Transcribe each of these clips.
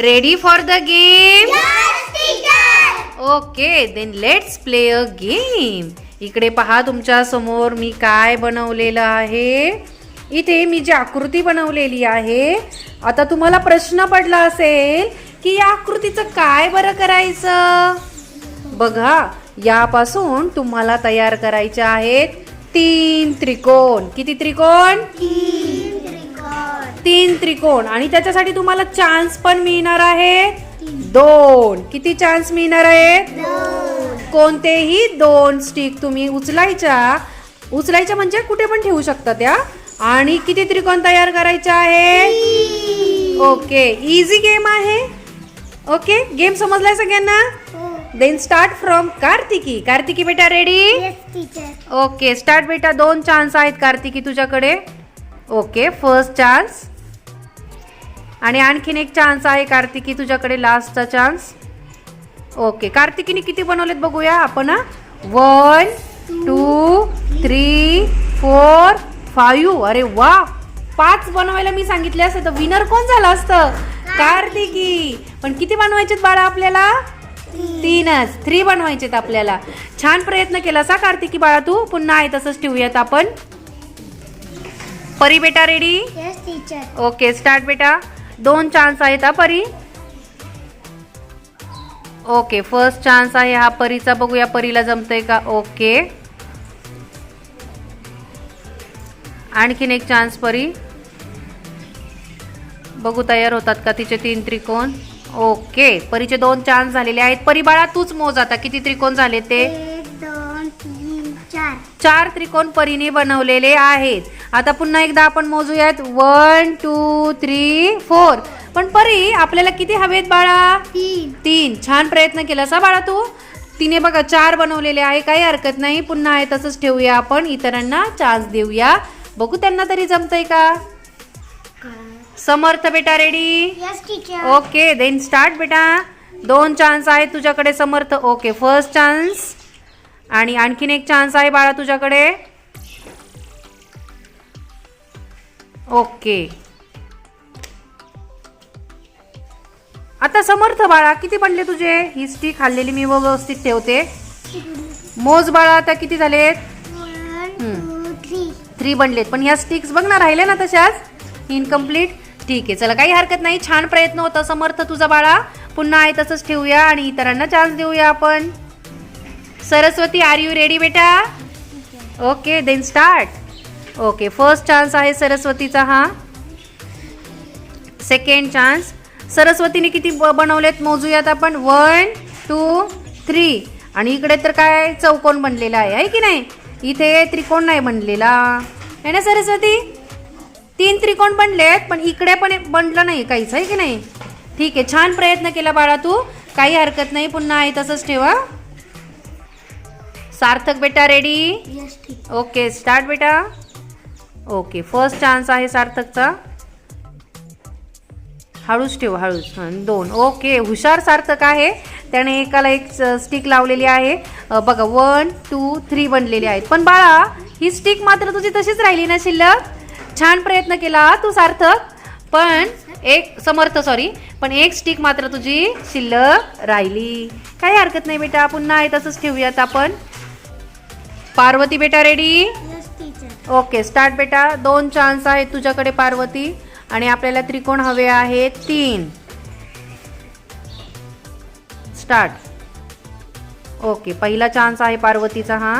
ready for the game okay then let's play a game इकडे पहा तुमच्यासमोर मी काय बनवलेलं आहे. इथे मी जी आकृती बनवलेली आहे. आता तुम्हाला प्रश्न पडला असेल की या आकृतीचं काय बरं करायचं? बघा यापासून तुम्हाला तयार करायचे आहेत तीन त्रिकोण. किती त्रिकोण? तीन त्रिकोण. आणि त्याच्यासाठी तुम्हाला चान्स पण मिळणार आहे. दोन. किती चान्स मिळणार आहेत कोणतेही दोन स्टिक तुम्ही उचलायच्या. उचलायच्या म्हणजे कुठे पण ठेवू शकता त्या आणि किती त्रिकोण तयार करायचे आहे? ओके. इझी गेम आहे. ओके. गेम समजलाय सगळ्यांना? Then start from Kartiki. Kartiki बेटा रेडी ओके. स्टार्ट बेटा. दोन चान्स आहेत कार्तिकी तुझ्याकडे. ओके फर्स्ट चान्स आणि आणखीन एक चान्स आहे कार्तिकी तुझ्याकडे लास्टचा चान्स ओके कार्तिकीने किती बनवलेत बघूया आपण one two three four five अरे वा! पाच बनवायला मी सांगितले असते तर विनर कोण झालं असतं? कार्तिकी. पण किती बनवायचेत बाळा आपल्याला? तीनच. थ्री बनवायचेत आपल्याला. छान प्रयत्न केला सा कार्तिकी बाळा तू? पुन्हा आहे तसंच ठेवूयात आपण. परी बेटा रेडी ओके स्टार्ट बेटा. दोन चान्स आहेत हा परी. ओके फर्स्ट चान्स आहे हा परीचा. बघूया परीला जमतंय का? ओके आणखीन एक चान्स परी. बघू तयार होतात का तिचे तीन त्रिकोण? ओके परीचे दोन चान्स झालेले आहेत. परी बाळा तूच मोज आता. किती त्रिकोण झाले ते? एक दोन तीन चार. चार त्रिकोण परीने बनवलेले आहेत. आता पुन्हा एकदा आपण मोजूयात. वन टू थ्री फोर पण परी आपल्याला किती हवेत बाळा? तीन. तीन. छान प्रयत्न केला सा बाळा तू. तिने बघा चार बनवलेले आहे. काही हरकत नाही. पुन्हा आहे तसंच ठेवूया आपण. इतरांना चान्स देऊया. बघू त्यांना तरी जमतंय का? समर्थ बेटा रेडी ओके देन स्टार्ट बेटा. दोन चान्स आहेत तुझ्याकडे समर्थ. ओके फर्स्ट चान्स आणि आणखीन एक चान्स आहे बाळा तुझ्याकडे. ओके. आता समर्थ बाळा किती बनले तुझे? ही स्टिक खाल्लेली मी व्यवस्थित ठेवते. मोज बाळा आता किती झालेत? थ्री थ्री बनलेत. पण ह्या स्टिक्स बघ ना राहिल्या ना तशाच? इनकम्प्लीट ठीक आहे चला काही हरकत नाही. छान प्रयत्न होता समर्थ तुझा बाळा. पुन्हा आहे तसंच ठेवूया आणि इतरांना चान्स देऊया आपण. सरस्वती आर यू रेडी बेटा? Okay then start okay first chance आहे सरस्वतीचा हा. सेकंड चान्स सरस्वतीने किती ब- बनवलेत मोजूयात आपण? वन टू थ्री आणि इकडे तर काय चौकोन बनलेला आहे की नाही? इथे त्रिकोण नाही बनलेला. आहे ना सरस्वती? तीन त्रिकोण बनलेत पण इकडे पण बनलं नाही काहीच आहे की नाही? ठीक आहे छान प्रयत्न केला बाळा तू. काही हरकत नाही पुन्हा आहे तसंच ठेवा सार्थक बेटा रेडी ओके स्टार्ट बेटा. ओके फर्स्ट चान्स आहे सार्थकचा. हळूच ठेव हळूच. दोन. ओके हुशार सार्थक आहे. त्याने एकाला एक स्टिक लावलेली आहे. बघा वन टू थ्री बनलेली आहेत. पण बाळा ही स्टिक मात्र तुझी तशीच राहिली ना शिल्लक? छान प्रयत्न केला तू सार्थक. पण एक समर्थ सॉरी पण एक स्टिक मात्र तुझी शिल्लक राहिली. काही हरकत नाही बेटा पुन्हा आहे तसंच ठेवूयात आपण. पार्वती बेटा रेडी ओके स्टार्ट बेटा. दोन चान्स आहेत तुझ्याकडे पार्वती. आणि आपल्याला त्रिकोण हवे आहे तीन. स्टार्ट ओके पहिला चान्स आहे पार्वतीचा हा.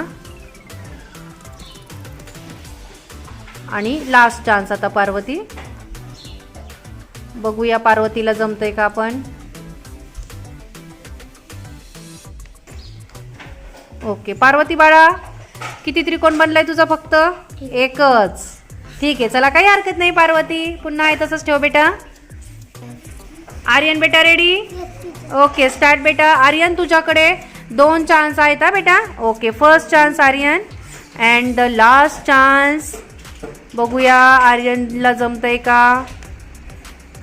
आणि लास्ट चान्स आता पार्वती. बघूया पार्वतीला जमतंय का आपण. ओके पार्वती बाळा. किती त्रिकोण बनलाय तुझा फक्त? एकच. ठीक आहे चला काही हरकत नाही पार्वती. पुन्हा आहे तसंच ठेव बेटा. आर्यन बेटा रेडी ओके स्टार्ट बेटा. आर्यन तुझ्याकडे दोन चान्स आहेत हा बेटा. Okay first chance Aryan. And the last chance बघूया आर्यनला जमतंय का?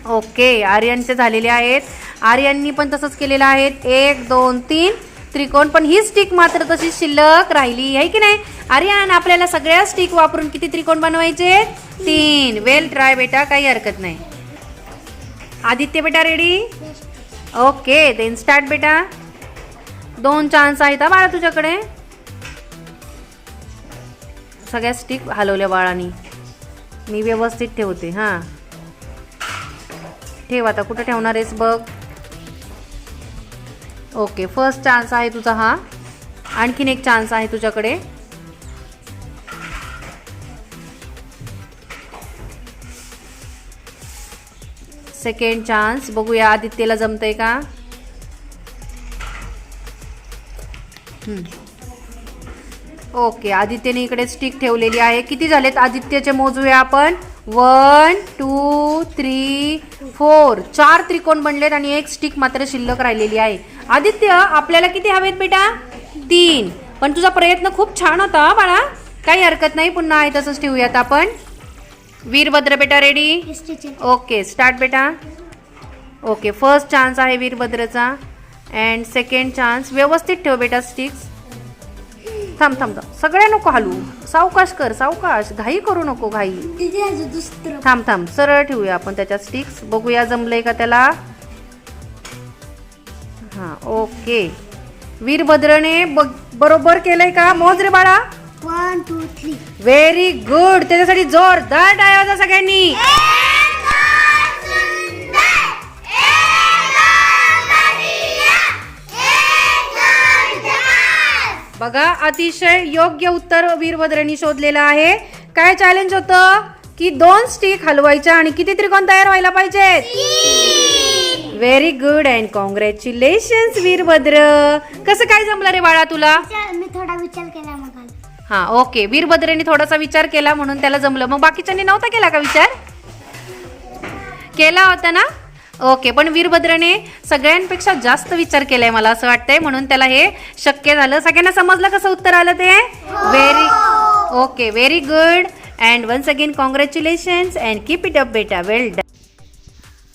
ओके आर्यनचे झालेले आहेत. आर्यननी पण तसंच केलेलं आहे. एक दोन तीन. त्रिकोण पण ही स्टिक मात्र तशी शिल्लक राहिली. आहे की नाही? आर्यन आपल्याला सगळ्या स्टिक वापरून किती त्रिकोण बनवायचे? तीन. वेल ट्राय बेटा. काही हरकत नाही. आदित्य बेटा रेडी ओके देन स्टार्ट बेटा. दोन चान्स आहेत हा बाळा तुझ्याकडे. सगळ्या स्टिक हलवल्या बाळानी. मी व्यवस्थित ठेवते हां. ठेव आता कुठं ठेवणार आहेस बघ. ओके फर्स्ट चान्स आहे तुझा हा. आणखीन एक चान्स आहे तुझ्याकडे. सेकंड चान्स बघूया आदित्यला जमतंय का? हम्म. ओके आदित्यने इकडे स्टिक ठेवलेली आहे. किती झालेत? आदित्यचे मोजूया आपण. वन टू थ्री फोर चार त्रिकोण बनलेत आणि एक स्टिक मात्र शिल्लक राहिलेली आहे. आदित्य आपल्याला किती हवेत बेटा? तीन. पण तुझा प्रयत्न खूप छान होता बाळा. काही हरकत नाही पुन्हा आहे तसंच ठेवूयात आपण. वीरभद्र बेटा रेडी ओके स्टार्ट बेटा. ओके फर्स्ट चान्स आहे वीरभद्रचा. अँड सेकंड चान्स व्यवस्थित ठेव बेटा स्टिक्स थांब थांब थांब. सगळ्या नको हलू सावकाश कर सावकाश. घाई करू नको घाई. थांब थांब. सरळ ठेवूया आपण त्याच्यात स्टिक्स बघूया जमलंय का त्याला? हां ओके. वीरभद्रने बरोबर केलंय का? मोज रे बाळा. One two three very good त्याच्यासाठी जोरदार टाळ्या सगळ्यांनी. बघा अतिशय योग्य उत्तर वीरभद्रनी शोधलेलं आहे. काय चॅलेंज होतं? की दोन स्टिक हलवायच्या आणि किती त्रिकोण तयार व्हायला पाहिजेत? Very good and congratulation Veerbhadra. कसं काय जमलं रे बाळा तुला? मी थोडा विचार केला मग हा ओके वीरभद्रेने थोडासा विचार केला म्हणून त्याला जमलं. मग बाकीच्यांनी नव्हता केला का विचार? केला होता ना? ओके पण वीरभद्रने सगळ्यांपेक्षा जास्त विचार केलाय मला असं वाटतंय म्हणून त्याला हे शक्य झालं. सगळ्यांना समजलं कसं उत्तर आलं ते? Very okay very good and once again congratulations and keep it up बेटा वेल डन